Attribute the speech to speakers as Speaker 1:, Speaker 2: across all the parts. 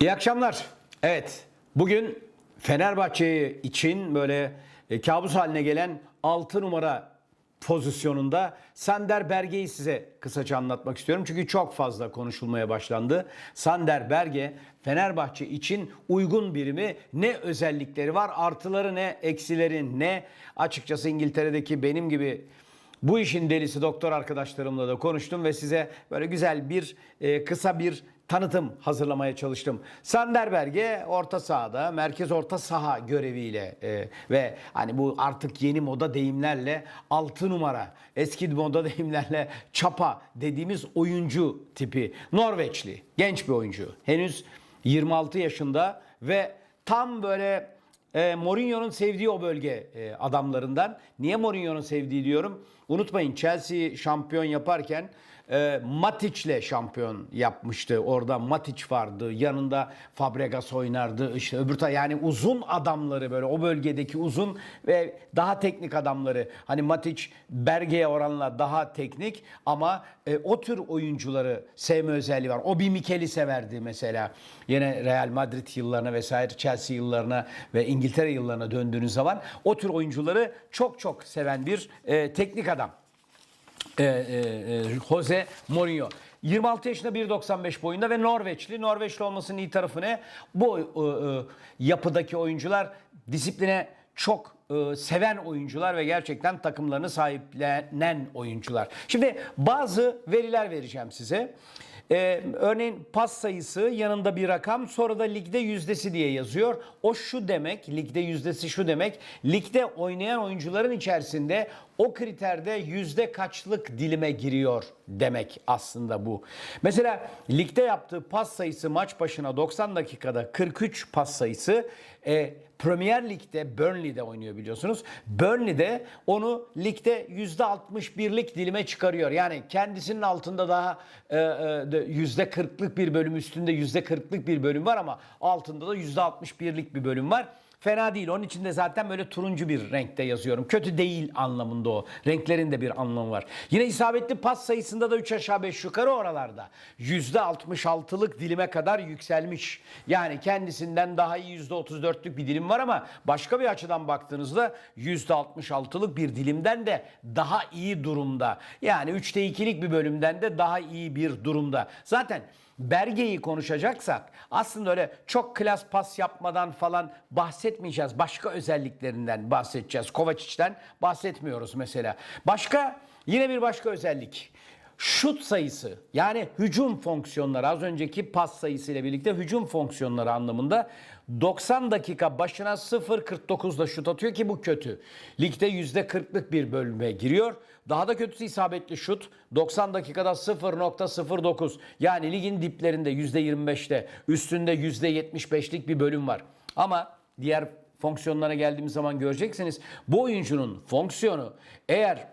Speaker 1: İyi akşamlar. Evet, bugün Fenerbahçe için böyle e, kabus haline gelen 6 numara pozisyonunda Sander Berge'yi size kısaca anlatmak istiyorum. Çünkü çok fazla konuşulmaya başlandı. Sander Berge Fenerbahçe için uygun birimi ne özellikleri var, artıları ne, eksileri ne. Açıkçası İngiltere'deki benim gibi bu işin delisi doktor arkadaşlarımla da konuştum ve size böyle güzel bir e, kısa bir tanıtım hazırlamaya çalıştım. Sander Berge orta sahada merkez orta saha göreviyle e, ve hani bu artık yeni moda deyimlerle 6 numara eski moda deyimlerle çapa dediğimiz oyuncu tipi Norveçli genç bir oyuncu. Henüz 26 yaşında ve tam böyle e, Mourinho'nun sevdiği o bölge e, adamlarından. Niye Mourinho'nun sevdiği diyorum? Unutmayın Chelsea şampiyon yaparken e, Matic'le şampiyon yapmıştı. Orada Matic vardı. Yanında Fabregas oynardı. İşte öbür ta yani uzun adamları böyle o bölgedeki uzun ve daha teknik adamları. Hani Matic Berge'ye oranla daha teknik ama e, o tür oyuncuları sevme özelliği var. O bir Mikel'i severdi mesela. Yine Real Madrid yıllarına vesaire Chelsea yıllarına ve İngiltere yıllarına döndüğünüz zaman o tür oyuncuları çok çok seven bir e, teknik adam. E, e, e, Jose Mourinho. 26 yaşında 1.95 boyunda ve Norveçli. Norveçli olmasının iyi tarafı ne? Bu e, e, yapıdaki oyuncular disipline çok e, seven oyuncular ve gerçekten takımlarını sahiplenen oyuncular. Şimdi bazı veriler vereceğim size. Ee, örneğin pas sayısı yanında bir rakam sonra da ligde yüzdesi diye yazıyor. O şu demek ligde yüzdesi şu demek ligde oynayan oyuncuların içerisinde o kriterde yüzde kaçlık dilime giriyor demek aslında bu. Mesela ligde yaptığı pas sayısı maç başına 90 dakikada 43 pas sayısı e, Premier Lig'de Burnley'de oynuyor biliyorsunuz. Burnley'de onu ligde %61'lik dilime çıkarıyor. Yani kendisinin altında daha e, e, %40'lık bir bölüm üstünde %40'lık bir bölüm var ama altında da %61'lik bir bölüm var. Fena değil. Onun içinde zaten böyle turuncu bir renkte yazıyorum. Kötü değil anlamında o. Renklerin de bir anlamı var. Yine isabetli pas sayısında da 3 aşağı 5 yukarı oralarda. %66'lık dilime kadar yükselmiş. Yani kendisinden daha iyi %34'lük bir dilim var ama başka bir açıdan baktığınızda %66'lık bir dilimden de daha iyi durumda. Yani 3'te 2'lik bir bölümden de daha iyi bir durumda. Zaten Berge'yi konuşacaksak aslında öyle çok klas pas yapmadan falan bahsetmeyeceğiz. Başka özelliklerinden bahsedeceğiz. Kovacic'ten bahsetmiyoruz mesela. Başka yine bir başka özellik. Şut sayısı yani hücum fonksiyonları az önceki pas sayısı ile birlikte hücum fonksiyonları anlamında 90 dakika başına 0.49'da şut atıyor ki bu kötü. Ligde %40'lık bir bölüme giriyor. Daha da kötüsü isabetli şut. 90 dakikada 0.09 yani ligin diplerinde %25'te üstünde %75'lik bir bölüm var. Ama diğer fonksiyonlara geldiğimiz zaman göreceksiniz bu oyuncunun fonksiyonu eğer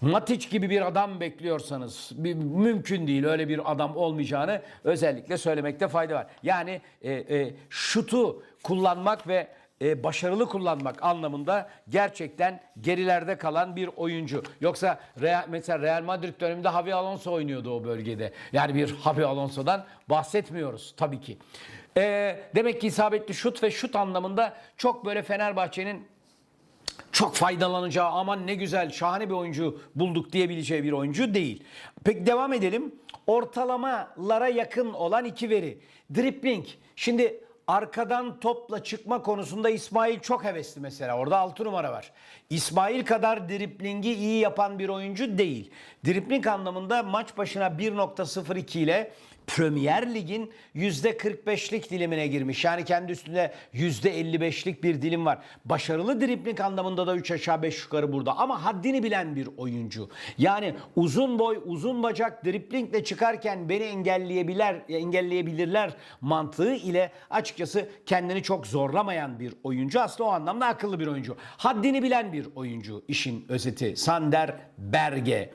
Speaker 1: Matic gibi bir adam bekliyorsanız bir, mümkün değil öyle bir adam olmayacağını özellikle söylemekte fayda var. Yani e, e, şutu kullanmak ve e, başarılı kullanmak anlamında gerçekten gerilerde kalan bir oyuncu. Yoksa Real, mesela Real Madrid döneminde Javi Alonso oynuyordu o bölgede. Yani bir Javi Alonso'dan bahsetmiyoruz tabii ki. E, demek ki isabetli şut ve şut anlamında çok böyle Fenerbahçe'nin çok faydalanacağı aman ne güzel şahane bir oyuncu bulduk diyebileceği bir oyuncu değil. Peki devam edelim. Ortalamalara yakın olan iki veri. Dribbling. Şimdi arkadan topla çıkma konusunda İsmail çok hevesli mesela. Orada 6 numara var. İsmail kadar driblingi iyi yapan bir oyuncu değil. Dribling anlamında maç başına 1.02 ile Premier Lig'in %45'lik dilimine girmiş. Yani kendi üstünde %55'lik bir dilim var. Başarılı dribling anlamında da 3 aşağı 5 yukarı burada. Ama haddini bilen bir oyuncu. Yani uzun boy, uzun bacak driblingle çıkarken beni engelleyebilir, engelleyebilirler mantığı ile açıkçası kendini çok zorlamayan bir oyuncu. Aslında o anlamda akıllı bir oyuncu. Haddini bilen bir oyuncu işin özeti. Sander Berge.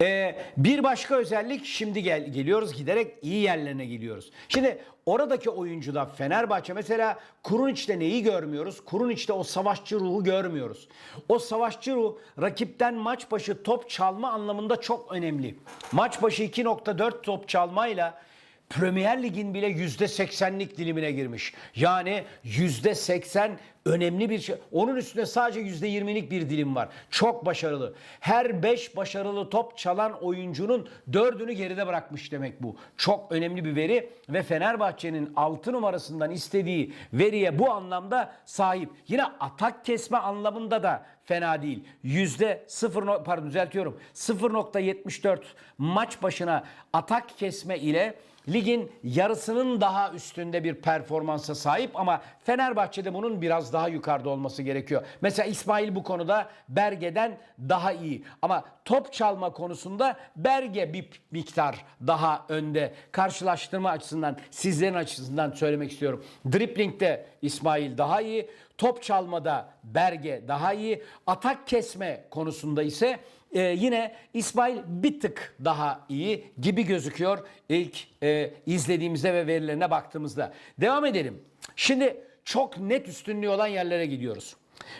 Speaker 1: Ee, bir başka özellik şimdi gel, geliyoruz giderek iyi yerlerine geliyoruz. Şimdi oradaki oyuncuda Fenerbahçe mesela Kuruniç'te neyi görmüyoruz? Kuruniç'te o savaşçı ruhu görmüyoruz. O savaşçı ruh rakipten maç başı top çalma anlamında çok önemli. Maç başı 2.4 top çalmayla Premier Lig'in bile %80'lik dilimine girmiş. Yani %80 önemli bir şey. Onun üstünde sadece %20'lik bir dilim var. Çok başarılı. Her 5 başarılı top çalan oyuncunun 4'ünü geride bırakmış demek bu. Çok önemli bir veri ve Fenerbahçe'nin 6 numarasından istediği veriye bu anlamda sahip. Yine atak kesme anlamında da fena değil. Yüzde 0 no- pardon düzeltiyorum. 0.74 maç başına atak kesme ile ligin yarısının daha üstünde bir performansa sahip ama Fenerbahçe'de bunun biraz daha yukarıda olması gerekiyor. Mesela İsmail bu konuda Berge'den daha iyi ama top çalma konusunda Berge bir miktar daha önde. Karşılaştırma açısından sizlerin açısından söylemek istiyorum. Dripling'de İsmail daha iyi, top çalmada Berge daha iyi, atak kesme konusunda ise ee, yine İsmail bir tık daha iyi gibi gözüküyor ilk e, izlediğimizde ve verilerine baktığımızda. Devam edelim. Şimdi çok net üstünlüğü olan yerlere gidiyoruz.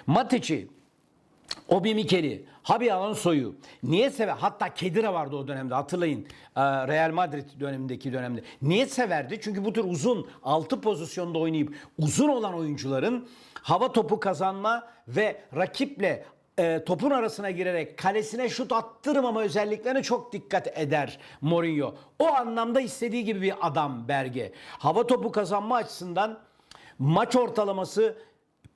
Speaker 1: Matic'i, Obi Mikel'i, Habi Alonso'yu niye sever? Hatta Kedira vardı o dönemde hatırlayın. Ee, Real Madrid dönemindeki dönemde. Niye severdi? Çünkü bu tür uzun 6 pozisyonda oynayıp uzun olan oyuncuların hava topu kazanma ve rakiple e, topun arasına girerek kalesine şut attırmama özelliklerine çok dikkat eder Mourinho. O anlamda istediği gibi bir adam Berge. Hava topu kazanma açısından maç ortalaması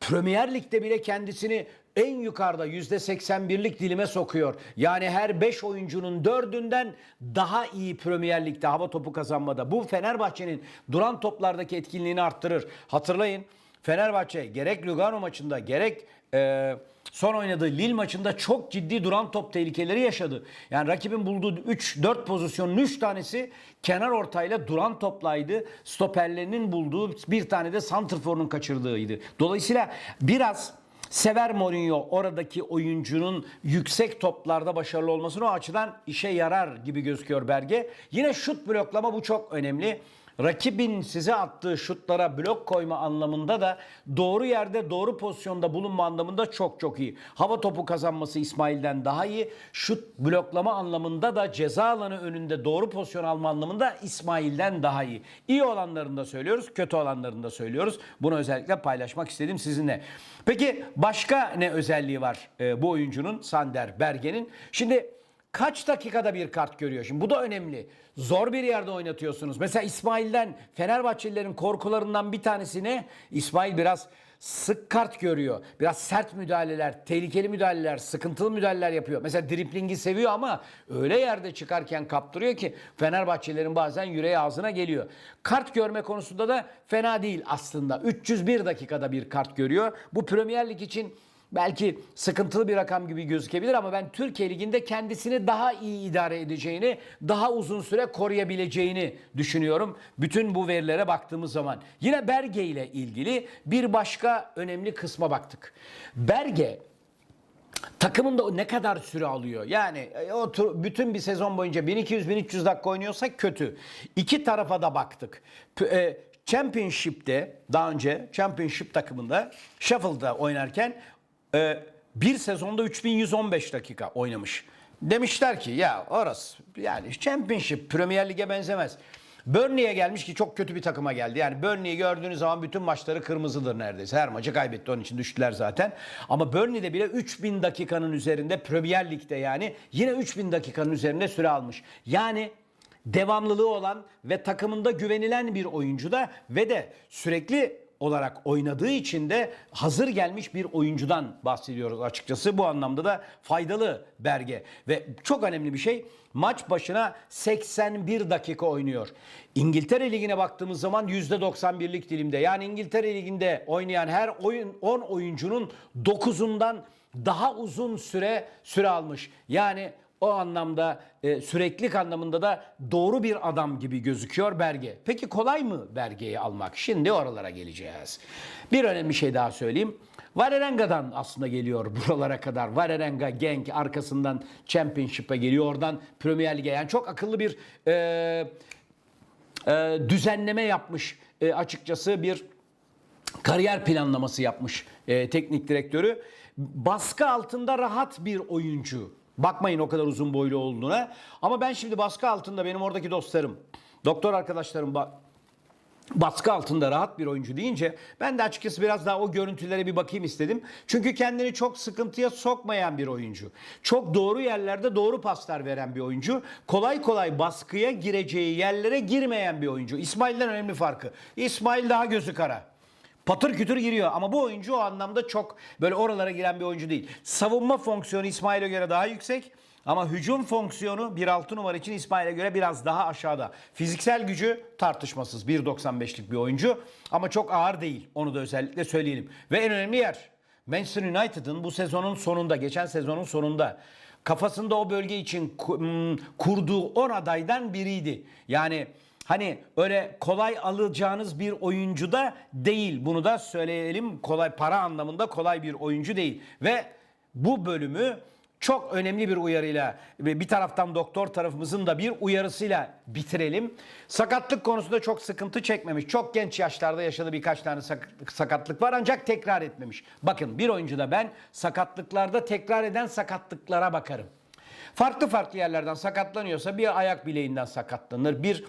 Speaker 1: Premier Lig'de bile kendisini en yukarıda %81'lik dilime sokuyor. Yani her 5 oyuncunun 4'ünden daha iyi Premier Lig'de hava topu kazanmada. Bu Fenerbahçe'nin duran toplardaki etkinliğini arttırır. Hatırlayın Fenerbahçe gerek Lugano maçında gerek e, son oynadığı Lille maçında çok ciddi duran top tehlikeleri yaşadı. Yani rakibin bulduğu 3-4 pozisyonun 3 tanesi kenar ortayla duran toplaydı. Stoperlerinin bulduğu bir tane de santrforun kaçırdığıydı. Dolayısıyla biraz sever Mourinho oradaki oyuncunun yüksek toplarda başarılı olmasını o açıdan işe yarar gibi gözüküyor Berge. Yine şut bloklama bu çok önemli. Rakibin size attığı şutlara blok koyma anlamında da doğru yerde doğru pozisyonda bulunma anlamında çok çok iyi. Hava topu kazanması İsmail'den daha iyi. Şut bloklama anlamında da ceza alanı önünde doğru pozisyon alma anlamında İsmail'den daha iyi. İyi olanlarını da söylüyoruz, kötü olanlarını da söylüyoruz. Bunu özellikle paylaşmak istedim sizinle. Peki başka ne özelliği var e, bu oyuncunun Sander Berge'nin? Şimdi kaç dakikada bir kart görüyor? Şimdi bu da önemli. Zor bir yerde oynatıyorsunuz. Mesela İsmail'den Fenerbahçelilerin korkularından bir tanesi ne? İsmail biraz sık kart görüyor. Biraz sert müdahaleler, tehlikeli müdahaleler, sıkıntılı müdahaleler yapıyor. Mesela driplingi seviyor ama öyle yerde çıkarken kaptırıyor ki Fenerbahçelilerin bazen yüreği ağzına geliyor. Kart görme konusunda da fena değil aslında. 301 dakikada bir kart görüyor. Bu Premier Lig için belki sıkıntılı bir rakam gibi gözükebilir ama ben Türkiye Ligi'nde kendisini daha iyi idare edeceğini, daha uzun süre koruyabileceğini düşünüyorum. Bütün bu verilere baktığımız zaman. Yine Berge ile ilgili bir başka önemli kısma baktık. Berge takımında o ne kadar süre alıyor? Yani e, o bütün bir sezon boyunca 1200-1300 dakika oynuyorsa kötü. İki tarafa da baktık. P- e, Championship'te daha önce Championship takımında Sheffield'da oynarken e, bir sezonda 3115 dakika oynamış. Demişler ki ya orası yani Championship Premier Lig'e benzemez. Burnley'e gelmiş ki çok kötü bir takıma geldi. Yani Burnley'i gördüğünüz zaman bütün maçları kırmızıdır neredeyse. Her maçı kaybetti onun için düştüler zaten. Ama Burnley'de bile 3000 dakikanın üzerinde Premier Lig'de yani yine 3000 dakikanın üzerinde süre almış. Yani devamlılığı olan ve takımında güvenilen bir oyuncu da ve de sürekli olarak oynadığı için de hazır gelmiş bir oyuncudan bahsediyoruz açıkçası. Bu anlamda da faydalı Berge ve çok önemli bir şey maç başına 81 dakika oynuyor. İngiltere Ligi'ne baktığımız zaman %91'lik dilimde. Yani İngiltere Ligi'nde oynayan her oyun 10 oyuncunun 9'undan daha uzun süre süre almış. Yani o anlamda e, süreklilik anlamında da doğru bir adam gibi gözüküyor Berge. Peki kolay mı Berge'yi almak? Şimdi oralara geleceğiz. Bir önemli şey daha söyleyeyim. Varerenga'dan aslında geliyor buralara kadar. Varerenga, Genk arkasından Championship'e geliyor. Oradan Premier Lig'e. Yani çok akıllı bir e, e, düzenleme yapmış e, açıkçası bir kariyer planlaması yapmış e, teknik direktörü. Baskı altında rahat bir oyuncu. Bakmayın o kadar uzun boylu olduğuna. Ama ben şimdi baskı altında benim oradaki dostlarım doktor arkadaşlarım ba- baskı altında rahat bir oyuncu deyince ben de açıkçası biraz daha o görüntülere bir bakayım istedim. Çünkü kendini çok sıkıntıya sokmayan bir oyuncu. Çok doğru yerlerde doğru paslar veren bir oyuncu. Kolay kolay baskıya gireceği yerlere girmeyen bir oyuncu. İsmail'den önemli farkı. İsmail daha gözü kara. Patır kütür giriyor ama bu oyuncu o anlamda çok böyle oralara giren bir oyuncu değil. Savunma fonksiyonu İsmail'e göre daha yüksek. Ama hücum fonksiyonu 1.6 numara için İsmail'e göre biraz daha aşağıda. Fiziksel gücü tartışmasız 1.95'lik bir oyuncu ama çok ağır değil. Onu da özellikle söyleyelim. Ve en önemli yer Manchester United'ın bu sezonun sonunda, geçen sezonun sonunda kafasında o bölge için ku- kurduğu 10 adaydan biriydi. Yani Hani öyle kolay alacağınız bir oyuncu da değil. Bunu da söyleyelim. Kolay para anlamında kolay bir oyuncu değil. Ve bu bölümü çok önemli bir uyarıyla bir taraftan doktor tarafımızın da bir uyarısıyla bitirelim. Sakatlık konusunda çok sıkıntı çekmemiş. Çok genç yaşlarda yaşadığı birkaç tane sak- sakatlık var ancak tekrar etmemiş. Bakın bir oyuncuda ben sakatlıklarda tekrar eden sakatlıklara bakarım. Farklı farklı yerlerden sakatlanıyorsa bir ayak bileğinden sakatlanır, bir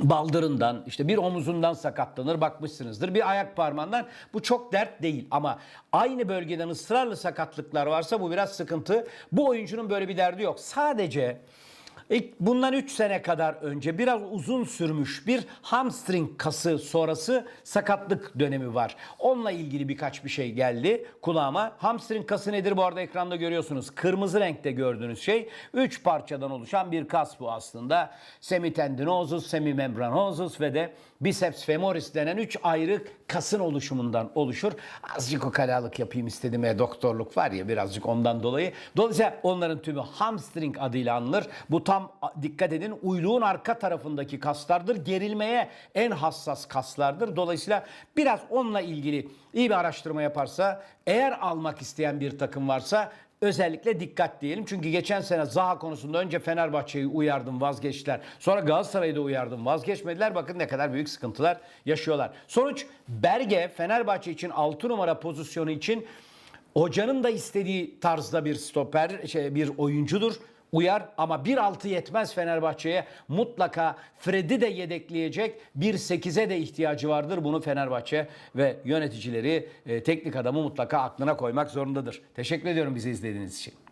Speaker 1: baldırından işte bir omuzundan sakatlanır bakmışsınızdır bir ayak parmağından bu çok dert değil ama aynı bölgeden ısrarlı sakatlıklar varsa bu biraz sıkıntı. Bu oyuncunun böyle bir derdi yok. Sadece ilk bundan 3 sene kadar önce biraz uzun sürmüş bir hamstring kası sonrası sakatlık dönemi var. Onunla ilgili birkaç bir şey geldi kulağıma. Hamstring kası nedir bu arada ekranda görüyorsunuz. Kırmızı renkte gördüğünüz şey 3 parçadan oluşan bir kas bu aslında. Semitendinosus, semimembranosus ve de biceps femoris denen 3 ayrı kasın oluşumundan oluşur. Azıcık o kalalık yapayım istedim ya doktorluk var ya birazcık ondan dolayı. Dolayısıyla onların tümü hamstring adıyla anılır. Bu tam dikkat edin uyluğun arka tarafındaki kaslardır. Gerilmeye en hassas kaslardır. Dolayısıyla biraz onunla ilgili iyi bir araştırma yaparsa eğer almak isteyen bir takım varsa Özellikle dikkat diyelim. Çünkü geçen sene Zaha konusunda önce Fenerbahçe'yi uyardım vazgeçtiler. Sonra Galatasaray'ı da uyardım vazgeçmediler. Bakın ne kadar büyük sıkıntılar yaşıyorlar. Sonuç Berge Fenerbahçe için 6 numara pozisyonu için hocanın da istediği tarzda bir stoper, şey, bir oyuncudur. Uyar ama 1.6 yetmez Fenerbahçe'ye. Mutlaka Fred'i de yedekleyecek bir 8'e de ihtiyacı vardır. Bunu Fenerbahçe ve yöneticileri, e, teknik adamı mutlaka aklına koymak zorundadır. Teşekkür ediyorum bizi izlediğiniz için.